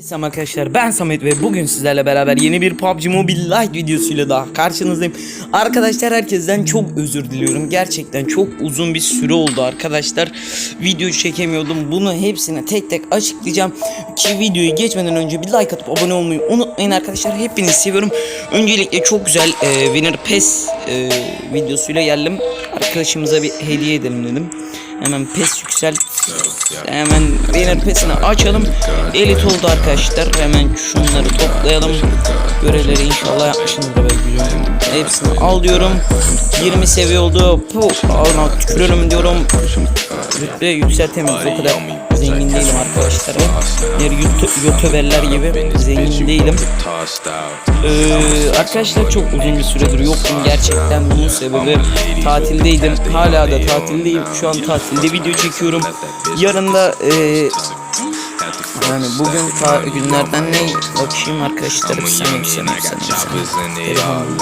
Selam arkadaşlar ben Samet ve bugün sizlerle beraber yeni bir PUBG Mobile Lite videosuyla daha karşınızdayım. Arkadaşlar herkesten çok özür diliyorum. Gerçekten çok uzun bir süre oldu arkadaşlar. Video çekemiyordum. Bunu hepsine tek tek açıklayacağım. Ki videoyu geçmeden önce bir like atıp abone olmayı unutmayın arkadaşlar. Hepinizi seviyorum. Öncelikle çok güzel e, Winner Pass e, videosuyla geldim. Arkadaşımıza bir hediye edelim dedim. Hemen pes yükselt. Hemen Winner Pass'ini açalım. Elit oldu arkadaşlar. Hemen şunları toplayalım. Görevleri inşallah yapmışımdır biliyorum. Hepsini al diyorum. 20 seviye oldu. Puh, ağına tükürürüm diyorum. Rütbe yükseltemeyiz o kadar zengin değilim arkadaşlar. Diğer YouTube, YouTuberler gibi zengin değilim. Ee, arkadaşlar çok uzun bir süredir yoktum gerçekten bunun sebebi tatildeydim hala da tatildeyim şu an tatilde video çekiyorum yarın da e, yani bugün ta günlerden ne bakayım arkadaşlar bir saniye. Telefonum.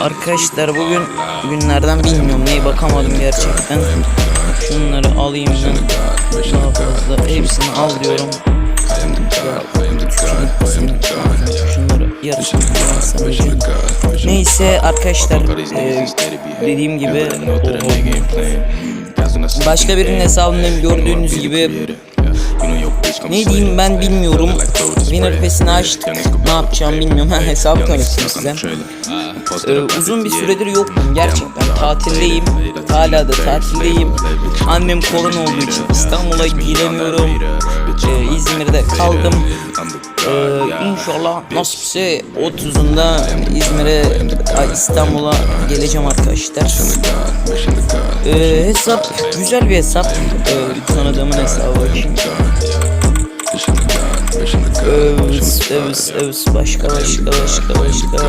Arkadaşlar bugün günlerden bilmiyorum neye bakamadım gerçekten. şunları alayım ben. daha fazla hepsini al diyorum Neyse arkadaşlar e, dediğim gibi başka birinin hesabından gördüğünüz gibi ne diyeyim ben bilmiyorum. Winner Pass'ini açtık. Ne yapacağım bilmiyorum. Ha hesabı tanıtayım size. Ee, uzun bir süredir yoktum gerçekten. Tatildeyim. Hala da tatildeyim. Annem korona olduğu için İstanbul'a gidemiyorum. Ee, İzmir'de kaldım. Ee, inşallah nasipse 30'unda İzmir'e İstanbul'a geleceğim arkadaşlar. Ee, hesap güzel bir hesap. Ee, tanıdığımın hesabı. Övüs, övüs, övüs. Başka, başka, başka, başka.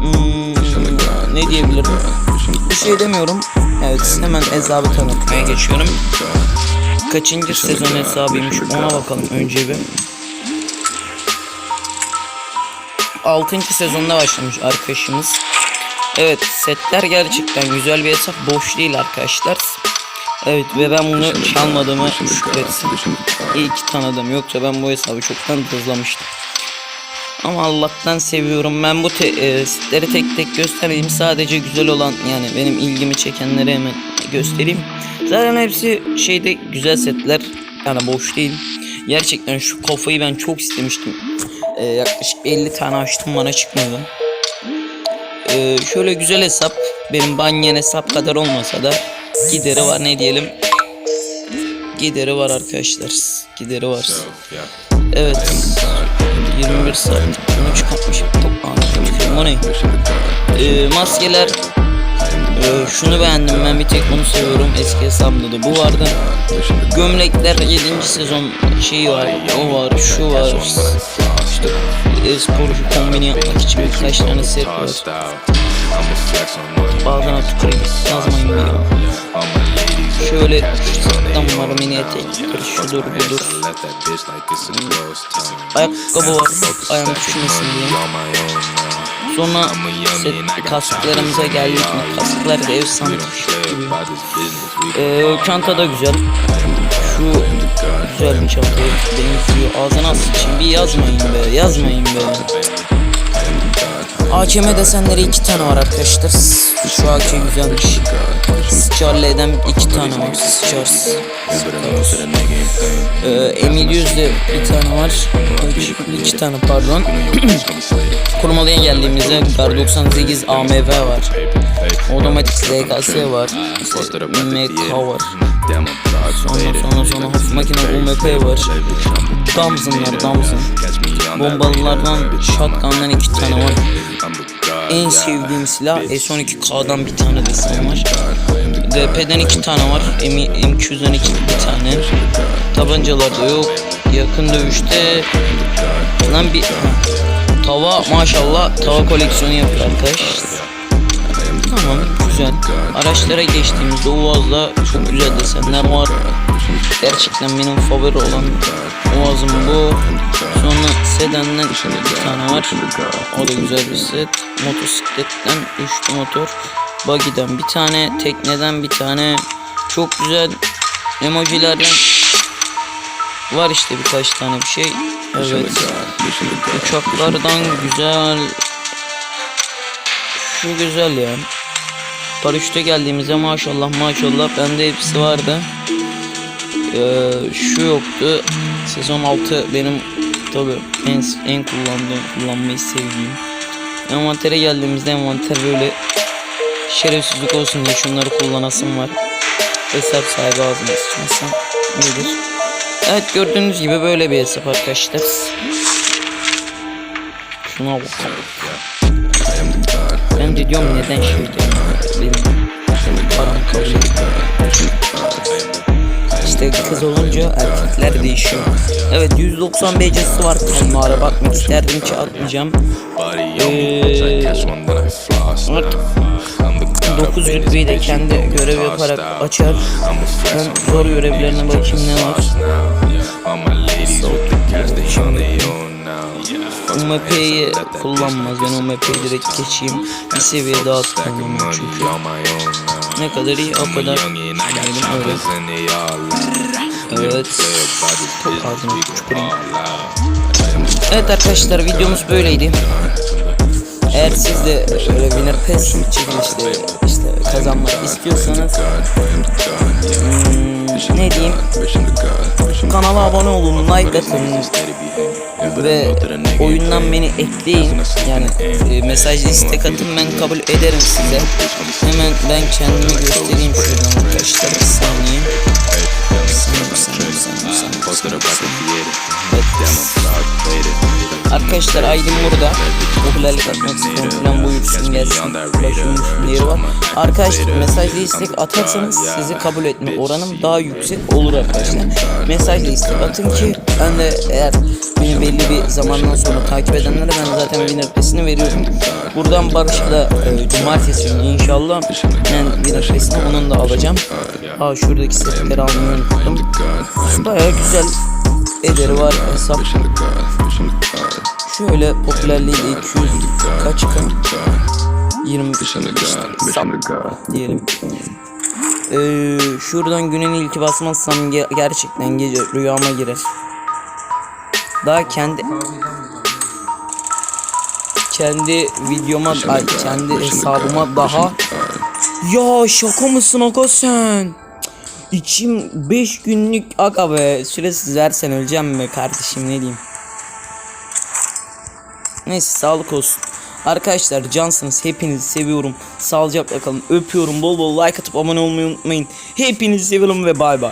Hmm, ne diyebilirim? Bir şey demiyorum. Evet, hemen hesabı tanıtmaya geçiyorum. Kaçıncı sezon hesabıymış ona bakalım önce bir. 6. sezonda başlamış arkadaşımız. Evet setler gerçekten güzel bir hesap boş değil arkadaşlar. Evet ve ben bunu çalmadığımı şükretsin. İyi ki tanıdım yoksa ben bu hesabı çoktan tuzlamıştım. Ama Allah'tan seviyorum. Ben bu te- e, setleri tek tek göstereyim. Sadece güzel olan yani benim ilgimi çekenleri hemen göstereyim. Zaten hepsi şeyde güzel setler. Yani boş değil. Gerçekten şu kafayı ben çok istemiştim. E, yaklaşık 50 tane açtım bana çıkmadı. E, şöyle güzel hesap. Benim banyen hesap kadar olmasa da gideri var ne diyelim. Gideri var arkadaşlar. Gideri var. Evet. 21 saat 13 kalkmış toplam. O ne? Ee, maskeler şunu beğendim ben bir tek bunu seviyorum eski hesabımda da bu vardı. Gömlekler 7. sezon şeyi var o var şu var. İşte e, sporcu kombini yapmak için birkaç tane set var. Bazen tüküreyim yazmayın diyor şöyle şu sattan var mini etektir şudur budur. Ayakkabı var ayağım düşmesin diye Sonra set kasklarımıza geldik? Kasklar da efsane. Ee, çanta da güzel. Şu güzel bir çantaya benziyor. Ağzına sıçayım bir yazmayın be yazmayın be. AKM desenleri iki tane var arkadaşlar. Şu AK güzelmiş. Scarlet'den iki tane var. Scars. Ee, Emil Yüz'de bir tane var. İki tane pardon. Kurmalıya geldiğimizde Gar 98 AMV var. Otomatik SKS var. İşte MK var. Sonra sonra sonra makine UMP var. Thompson'lar Thompson. Bombalılardan shotgun'dan iki tane var. En sevdiğim silah S12K'dan bir tane desen var. DP'den iki tane var. M M200'den iki bir tane. Tabancalarda yok. Yakın dövüşte lan bir tava maşallah tava koleksiyonu yapıyor arkadaş. Tamam güzel. Araçlara geçtiğimizde Uaz'da çok güzel desenler var. Gerçekten benim favori olan Uaz'ım bu. Sonra Sedan'dan bir tane var. O da güzel bir set. Motosikletten üçlü motor. Buggy'den bir tane. Tekneden bir tane. Çok güzel emojilerden Var işte birkaç tane bir şey. Evet. Uçaklardan güzel. Şu güzel ya. Paraşüte geldiğimizde maşallah maşallah bende hepsi vardı. Ee, şu yoktu. Sezon 6 benim tabi en, en kullandığım, kullanmayı sevdiğim. Envantere geldiğimizde envanter böyle şerefsizlik olsun diye şunları kullanasım var. Hesap sahibi ağzına sıçmasam iyidir. Evet gördüğünüz gibi böyle bir hesap arkadaşlar. Şuna bakalım. Ben de diyorum neden şey diyorum. Benim param kabul. İşte kız olunca erkekler değişiyor. Evet 190 BC'si var kanlara bakmak isterdim ki atmayacağım. Ee, artık 9 rütbeyi de kendi görev yaparak açar. Ben zor görevlerine bakayım ne var. UMP'yi kullanmaz. Ben UMP'yi direkt geçeyim. Bir seviye daha atlamam çünkü. Ne kadar iyi o kadar. Diyelim öyle. Evet. Çok ağzını tüküreyim. Evet arkadaşlar videomuz böyleydi. Eğer siz de öyle winner pass çekilişte işte kazanmak istiyorsanız hmm, ne diyeyim? Kanala abone olun like atın. Ve oyundan beni ekleyin. Yani e, mesaj istek atın ben kabul ederim size. Hemen ben kendimi göstereyim şuradan arkadaşlar. Bir saniye Bir saniye, bir saniye, bir saniye, Arkadaşlar Aydın burada. Popülerlik atmak istiyorum falan buyursun gelsin. Bir yeri var. Arkadaşlar mesajla istek atarsanız sizi kabul etme oranım daha yüksek olur arkadaşlar. Mesajla istek atın ki ben de eğer beni belli bir zamandan sonra takip edenlere ben zaten winner pass'ini veriyorum. Buradan Barış'a da e, cumartesi inşallah ben winner pass'ini onun da alacağım. Aa şuradaki setleri almayı unuttum. Baya güzel ederi var hesap. Şöyle popülerliği de 200 kaç kan? 20 sap diyelim. Ee, şuradan günün ilki basmazsam ge- gerçekten gece rüyama girer. Daha kendi kendi videoma ay, kendi hesabıma daha ya şaka mısın aga sen? İçim 5 günlük aga be süresiz versen öleceğim be kardeşim ne diyeyim. Neyse sağlık olsun. Arkadaşlar cansınız hepinizi seviyorum. Sağlıcakla kalın öpüyorum bol bol like atıp abone olmayı unutmayın. Hepinizi seviyorum ve bay bay.